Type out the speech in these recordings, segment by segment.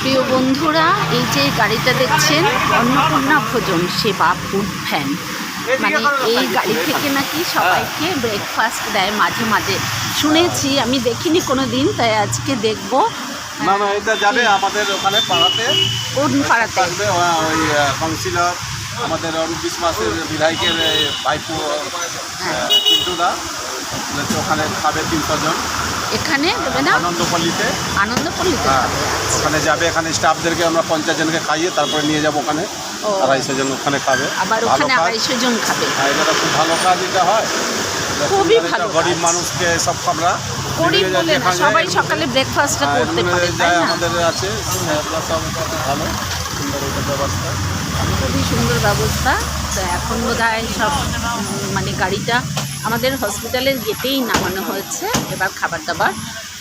প্রিয় বন্ধুরা এই যে গাড়িটা দেখছেন অন্নপূর্ণা ভোজন সেবা ফুড ভ্যান। মানে এই গাড়ি থেকে নাকি সবাইকে ব্রেকফাস্ট দেয় মাঝে মাঝে। শুনেছি আমি দেখিনি কোনো দিন তাই আজকে দেখব। না না এটা যাবে আমাদের ওখানে পাড়াতে। কোন পাড়াতে? থাকবে ওই কাউন্সিলর আমাদের অরূপ বিশ্বাসের বিধায়কের ভাইপো হচ্ছে ওখানে খাবে তিনশো জন এখানে আনন্দপল্লিতে। আনন্দপল্লিতে? হ্যাঁ। ওখানে যাবে এখানে স্টাফদেরকে আমরা পঞ্চাশ জনকে খাইয়ে তারপরে নিয়ে যাব ওখানে। আড়াইশো জন ওখানে খাবে। আবার ওখানে আড়াইশো জন খাবে। হ্যাঁ এটা খুব ভালো কাজ এটা হয়। খুবই ভালো গরিব মানুষকে সব আমরা গরিব বলে না সবাই সকালে ব্রেকফাস্টটা হ্যাঁ, করতে পারে তাই না? আমাদের আছে সব ভালো। সুন্দর এটা ব্যবস্থা। খুবই সুন্দর ব্যবস্থা। তো এখন বোধ সব মানে গাড়িটা আমাদের হসপিটালের গেটেই নামানো হয়েছে, এবার খাবার দাবার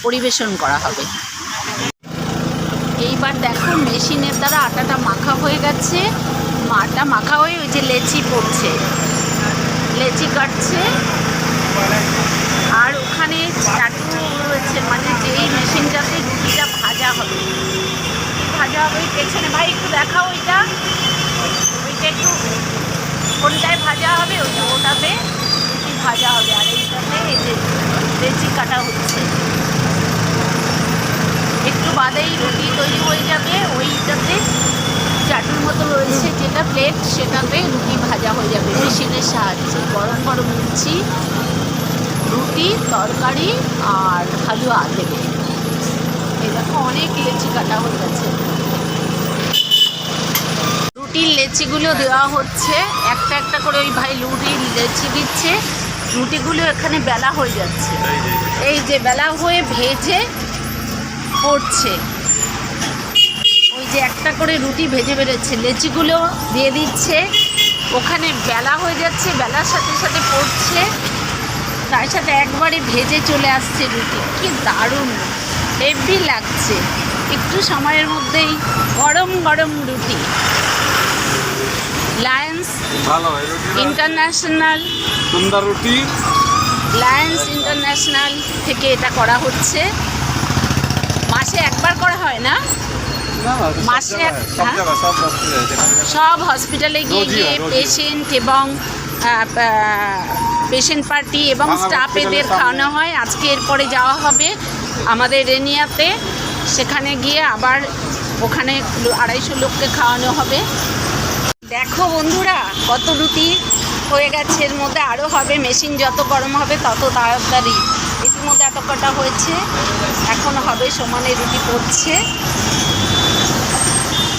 পরিবেশন করা হবে। এইবার দেখো মেশিনের দ্বারা আটাটা মাখা হয়ে গেছে আটা মাখা হয়ে ওই যে লেচি পড়ছে। লেচি কাটছে, আর ওখানে চাটু রয়েছে মানে যেই মেশিনটাতে রুটিটা ভাজা হবে। ভাজা হবে, পেছনে ভাই একটু দেখাও ওইটা ওইটা একটু কোনটায় ভাজা হবে ওই যে ওটাতে রুটি ভাজা হবে আর এইটাতে এই যে লেচি কাটা হচ্ছে। একটু বাদেই রুটি তৈরি হয়ে যাবে, ওইটাতে চাটুর মতো রয়েছে যেটা প্লেট সেটাতে রুটি ভাজা হয়ে যাবে মেশিনের সাহায্যে। গরম গরম লুচি, রুটি, তরকারি আর হালুয়া দেবে। এই দেখো অনেক লেচি কাটা হয়ে গেছে। রুটির লেচিগুলো দেওয়া হচ্ছে। একটা একটা করে ওই ভাই রুটির লেচি দিচ্ছে। রুটিগুলো এখানে বেলা হয়ে যাচ্ছে। এই যে বেলা হয়ে ভেজে পড়ছে ওই যে একটা করে রুটি ভেজে বেরোচ্ছে লেচিগুলো দিয়ে দিচ্ছে। ওখানে বেলা হয়ে যাচ্ছে, বেলার সাথে সাথে পড়ছে। তার সাথে একবারে ভেজে চলে আসছে রুটি। কি দারুণ! হেভি লাগছে। একটু সময়ের মধ্যেই গরম গরম রুটি। লায়ন্স হয় ইন্টারন্যাশনাল সুন্দর রুটি। লায়ন্স ইন্টারন্যাশনাল থেকে এটা করা হচ্ছে। মাসে একবার করা হয় না? মাসে সব হ্যাঁ? হসপিটালে হসপিটালে গিয়ে গিয়ে পেশেন্ট এবং পেশেন্ট পার্টি এবং ভাঙা স্টাফ এদের খাওয়ানো হয়। আজকে এরপরে যাওয়া হবে আমাদের রেনিয়াতে। সেখানে গিয়ে আবার ওখানে আড়াইশো লোককে খাওয়ানো হবে। দেখো বন্ধুরা কত রুটি হয়ে গেছে। এর মধ্যে আরও হবে মেশিন যত গরম হবে তত তাড়াতাড়ি। ইতিমধ্যে এত কটা হয়েছে এখন হবে সমানে রুটি পড়ছে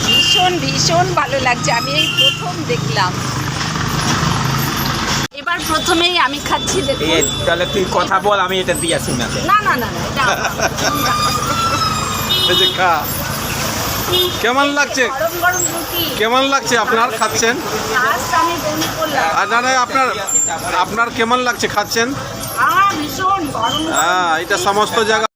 ভীষণ ভীষণ ভালো লাগছে আমি এই প্রথম দেখলাম। এবার প্রথমেই আমি খাচ্ছি দেখুন। তাহলে তুই কথা বল আমি এটা দিয়ে আসি না। না না না, এটা কেমন লাগছে? কেমন লাগছে? আপনার খাচ্ছেন? আর না আপনার আপনার কেমন লাগছে? খাচ্ছেন? হ্যাঁ এটা সমস্ত জায়গা